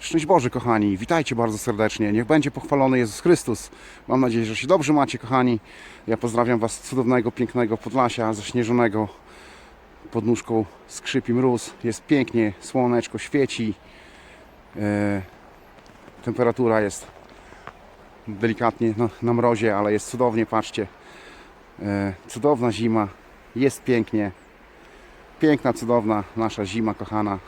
Szczęść Boże, kochani, witajcie bardzo serdecznie. Niech będzie pochwalony Jezus Chrystus. Mam nadzieję, że się dobrze macie, kochani. Ja pozdrawiam Was z cudownego, pięknego Podlasia, zaśnieżonego. Pod nóżką skrzypi mróz. Jest pięknie, słoneczko świeci. E, temperatura jest delikatnie na, na mrozie, ale jest cudownie, patrzcie. E, cudowna zima, jest pięknie. Piękna, cudowna nasza zima, kochana.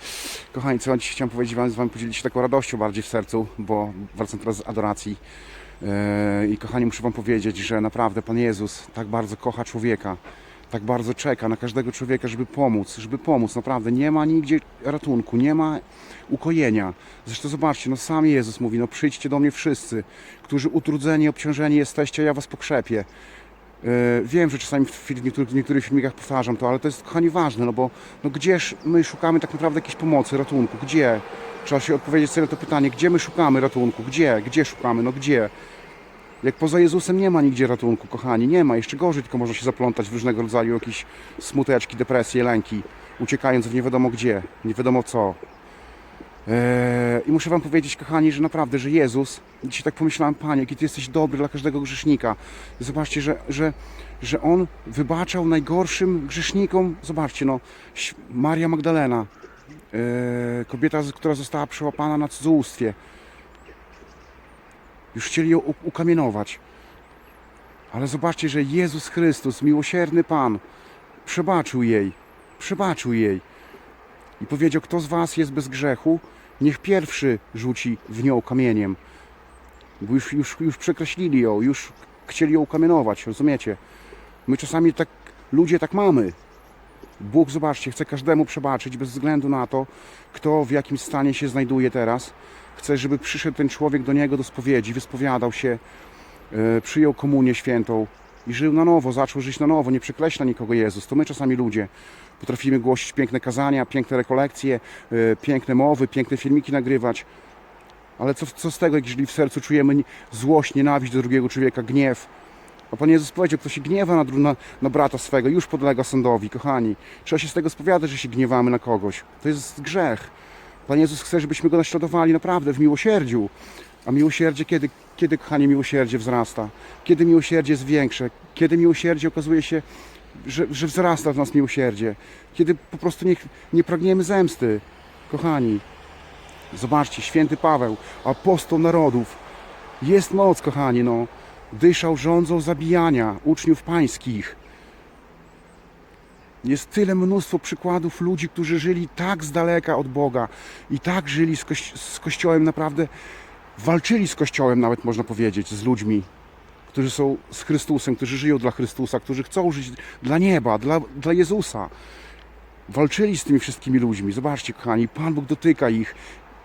Kochani, co dziś chciałem powiedzieć Wam, z Wami podzielić się taką radością bardziej w sercu, bo wracam teraz z adoracji. Yy, I kochani, muszę Wam powiedzieć, że naprawdę Pan Jezus tak bardzo kocha człowieka, tak bardzo czeka na każdego człowieka, żeby pomóc, żeby pomóc, naprawdę. Nie ma nigdzie ratunku, nie ma ukojenia. Zresztą zobaczcie, no sam Jezus mówi, no przyjdźcie do mnie wszyscy, którzy utrudzeni, obciążeni jesteście, ja Was pokrzepię. Yy, Wiem, że czasami w niektórych, w niektórych filmikach powtarzam to, ale to jest kochani ważne, no bo no gdzież my szukamy tak naprawdę jakiejś pomocy, ratunku? Gdzie? Trzeba się odpowiedzieć sobie na to pytanie, gdzie my szukamy ratunku? Gdzie? Gdzie szukamy? No gdzie? Jak poza Jezusem nie ma nigdzie ratunku, kochani, nie ma. Jeszcze gorzej, tylko można się zaplątać w różnego rodzaju jakieś smuteczki, depresje, lęki, uciekając w nie wiadomo gdzie, nie wiadomo co. Eee, I muszę Wam powiedzieć, kochani, że naprawdę, że Jezus, dzisiaj tak pomyślałem, Panie, jaki Ty jesteś dobry dla każdego grzesznika. Zobaczcie, że, że, że On wybaczał najgorszym grzesznikom. Zobaczcie, no, Maria Magdalena, eee, kobieta, która została przełapana na cudzołóstwie. Już chcieli ją ukamienować. Ale zobaczcie, że Jezus Chrystus, miłosierny Pan, przebaczył jej. Przebaczył jej i powiedział: Kto z was jest bez grzechu, niech pierwszy rzuci w nią kamieniem. Bo już, już, już przekreślili ją, już chcieli ją ukamienować, rozumiecie? My czasami tak, ludzie tak mamy. Bóg, zobaczcie, chce każdemu przebaczyć bez względu na to, kto w jakim stanie się znajduje teraz. Chce, żeby przyszedł ten człowiek do niego do spowiedzi, wyspowiadał się, e, przyjął komunię świętą i żył na nowo, zaczął żyć na nowo, nie przekreśla nikogo Jezus. To my czasami ludzie potrafimy głosić piękne kazania, piękne rekolekcje, e, piękne mowy, piękne filmiki nagrywać. Ale co, co z tego, jeżeli w sercu czujemy złość, nienawiść do drugiego człowieka, gniew? A Pan Jezus powiedział, kto się gniewa na, na, na brata swego, już podlega sądowi, kochani. Trzeba się z tego spowiadać, że się gniewamy na kogoś. To jest grzech. Pan Jezus chce, żebyśmy Go naśladowali naprawdę w miłosierdziu. A miłosierdzie kiedy, kiedy, kochanie, miłosierdzie wzrasta? Kiedy miłosierdzie jest większe? Kiedy miłosierdzie okazuje się, że, że wzrasta w nas miłosierdzie? Kiedy po prostu nie, nie pragniemy zemsty? Kochani, zobaczcie, święty Paweł, apostoł narodów. Jest moc, kochani, no. Dyszał rządzą zabijania uczniów pańskich. Jest tyle mnóstwo przykładów ludzi, którzy żyli tak z daleka od Boga i tak żyli z, kości- z Kościołem, naprawdę walczyli z Kościołem, nawet można powiedzieć, z ludźmi, którzy są z Chrystusem, którzy żyją dla Chrystusa, którzy chcą żyć dla nieba, dla, dla Jezusa. Walczyli z tymi wszystkimi ludźmi. Zobaczcie, kochani, Pan Bóg dotyka ich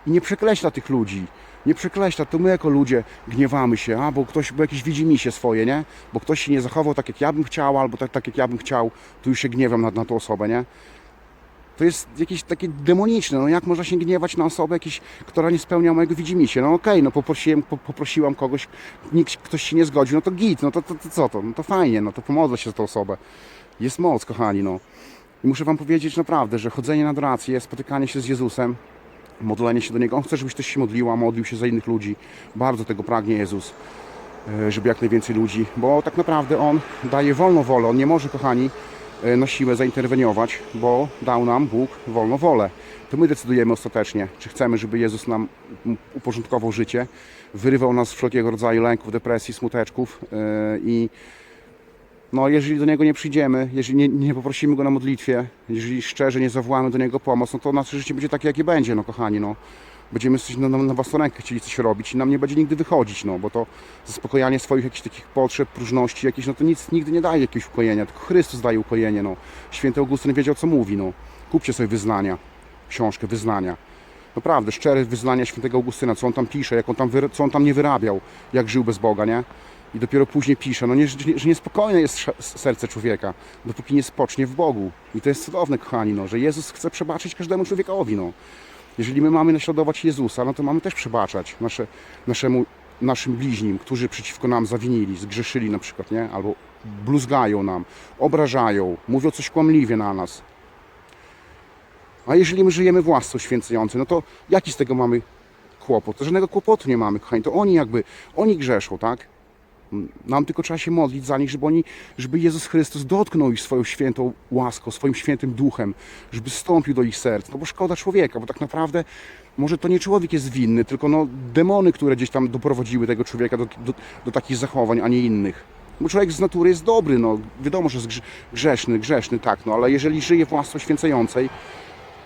i nie przekreśla tych ludzi. Nie przekreśla, to my jako ludzie gniewamy się, a bo ktoś, bo jakieś widzi się swoje, nie? Bo ktoś się nie zachował tak, jak ja bym chciał, albo tak, tak jak ja bym chciał, to już się gniewam na, na tą osobę, nie? To jest jakieś takie demoniczne. No jak można się gniewać na osobę, która nie spełnia mojego widzimisię? No okej, no poprosiłem, po, poprosiłam kogoś, nikt, ktoś się nie zgodził, no to git, no to, to, to co to? No to fajnie, no to pomodlę się za tą osobę. Jest moc, kochani, no. I muszę wam powiedzieć naprawdę, że chodzenie na adorację, spotykanie się z Jezusem, modlenie się do Niego. On chce, żebyś też się modliła, modlił się za innych ludzi. Bardzo tego pragnie Jezus, e, żeby jak najwięcej ludzi, bo tak naprawdę On daje wolną wolę. On nie może, kochani, na siłę zainterweniować, bo dał nam Bóg wolną wolę. To my decydujemy ostatecznie, czy chcemy, żeby Jezus nam uporządkował życie, wyrywał nas z wszelkiego rodzaju lęków, depresji, smuteczków e, i no, jeżeli do Niego nie przyjdziemy, jeżeli nie, nie poprosimy Go na modlitwie, jeżeli szczerze nie zawołamy do Niego pomoc, no to nasze życie będzie takie, jakie będzie, no kochani, no. Będziemy coś na, na, własną rękę chcieli coś robić i nam nie będzie nigdy wychodzić, no, bo to zaspokojanie swoich jakichś takich potrzeb, próżności jakieś, no to nic nigdy nie daje jakiegoś ukojenia, tylko Chrystus daje ukojenie, no. Święty Augustyn wiedział, co mówi, no. Kupcie sobie wyznania, książkę wyznania. Naprawdę, szczere wyznania świętego Augustyna, co on tam pisze, jak on tam, co on tam nie wyrabiał, jak żył bez Boga, nie? I dopiero później pisze, no nie, że, niespokojne jest serce człowieka, dopóki nie spocznie w Bogu. I to jest cudowne, kochani, no, że Jezus chce przebaczyć każdemu człowiekowi, no. Jeżeli my mamy naśladować Jezusa, no to mamy też przebaczać nasze, naszemu, naszym bliźnim, którzy przeciwko nam zawinili, zgrzeszyli na przykład, nie? Albo bluzgają nam, obrażają, mówią coś kłamliwie na nas. A jeżeli my żyjemy w łasce no to jaki z tego mamy kłopot? Żadnego kłopotu nie mamy, kochani. To oni jakby, oni grzeszą, tak? Nam tylko trzeba się modlić za nich, żeby oni, żeby Jezus Chrystus dotknął ich swoją świętą łaską, swoim świętym duchem, żeby stąpił do ich serc. No bo szkoda człowieka, bo tak naprawdę może to nie człowiek jest winny, tylko no demony, które gdzieś tam doprowadziły tego człowieka do, do, do takich zachowań, a nie innych. Bo człowiek z natury jest dobry, no wiadomo, że jest grz- grzeszny, grzeszny, tak, no ale jeżeli żyje w łasce święcającej,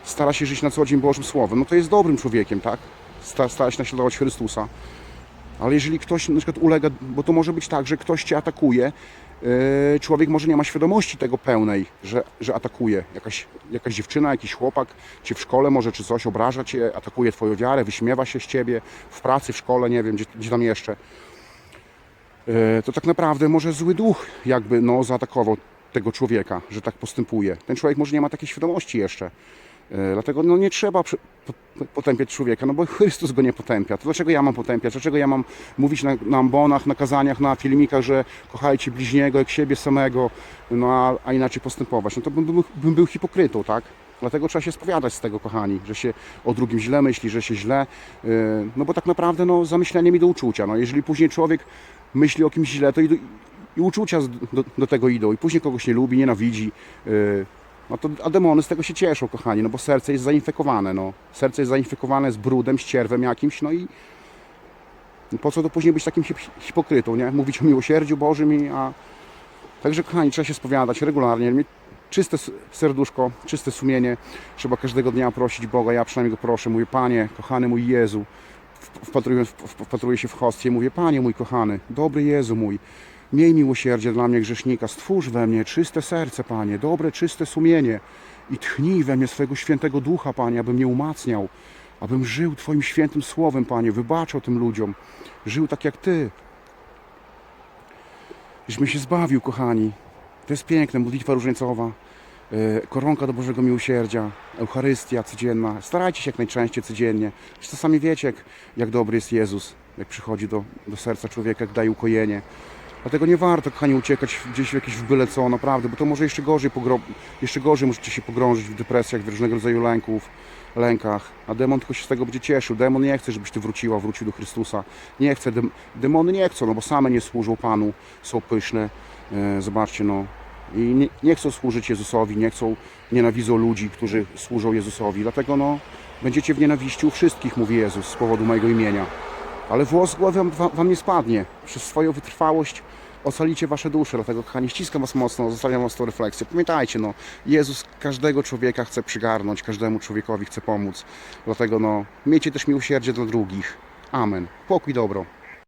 stara się żyć na co dzień Bożym Słowem, no to jest dobrym człowiekiem, tak? Sta- Stara się naśladować Chrystusa. Ale jeżeli ktoś na przykład ulega, bo to może być tak, że ktoś cię atakuje, yy, człowiek może nie ma świadomości tego pełnej, że, że atakuje. Jakaś, jakaś dziewczyna, jakiś chłopak cię w szkole może czy coś obraża cię, atakuje twoją wiarę, wyśmiewa się z ciebie, w pracy, w szkole, nie wiem, gdzie, gdzie tam jeszcze. Yy, to tak naprawdę może zły duch jakby no, zaatakował tego człowieka, że tak postępuje. Ten człowiek może nie ma takiej świadomości jeszcze. E, Dlatego no, nie trzeba potępiać człowieka, no bo Chrystus go nie potępia. To dlaczego ja mam potępiać? Dlaczego ja mam mówić na, na ambonach, na kazaniach, na filmikach, że kochajcie bliźniego jak siebie samego, no a, a inaczej postępować? No to bym, był- bym był hipokrytą, tak? Dlatego trzeba się spowiadać z tego, kochani, że się o drugim źle myśli, że się źle, yy, no bo tak naprawdę no, zamyślenie mi do uczucia. No, jeżeli później człowiek myśli o kimś źle, to i, i uczucia do, do tego idą i później kogoś nie lubi, nienawidzi, yy, no to, a demony z tego się cieszą, kochani, no bo serce jest zainfekowane, no. Serce jest zainfekowane z brudem, z cierwem jakimś, no i po co to później być takim hip hipokrytą, nie? Mówić o miłosierdziu Bożym a... Także, kochani, trzeba się spowiadać regularnie, mieć czyste serduszko, czyste sumienie. Trzeba każdego dnia prosić Boga, ja przynajmniej go proszę, mówię, Panie, kochany mój Jezu, wpatruję, wpatruję się w hostię, mówię, Panie mój kochany, dobry Jezu mój, Miej miłosierdzie dla mnie grzesznika, stwórz we mnie czyste serce, Panie, dobre, czyste sumienie i tchnij we mnie swojego świętego ducha, Panie, abym mnie umacniał, abym żył Twoim świętym słowem, Panie, wybaczał tym ludziom, żył tak jak Ty. Żeśmy się zbawił, kochani. To jest piękne, modlitwa różańcowa, e, koronka do Bożego Miłosierdzia, Eucharystia codzienna. Starajcie się jak najczęściej codziennie. Zresztą sami wiecie, jak, jak dobry jest Jezus, jak przychodzi do, do serca człowieka, jak daje ukojenie. Dlatego nie warto, kochani, uciekać gdzieś w jakieś w byle co, naprawdę, bo to może jeszcze gorzej, pogro... jeszcze gorzej możecie się pogrążyć w depresjach, w różnego rodzaju lęków, lękach, a demon tylko się z tego będzie cieszył. Demon nie chce, żebyś ty wróciła, wrócił do Chrystusa. Nie chce, dem... demony nie chcą, no bo same nie służą Panu, są pyszne. E, zobaczcie, no. I nie, nie chcą służyć Jezusowi, nie chcą, nienawidzą ludzi, którzy służą Jezusowi. Dlatego, no, będziecie w nienawiści u wszystkich, mówi Jezus, z powodu mojego imienia. Ale włos głowy wam, wam nie spadnie. Przez swoją wytrwałość ocalicie wasze dusze. Dlatego, kochani, ściskam was mocno, zostawiam was tą refleksję. Pamiętajcie, no, Jezus każdego człowieka chce przygarnąć, każdemu człowiekowi chce pomóc. Dlatego, no, miejcie też miłosierdzie dla drugich. Amen. Pokój, dobro.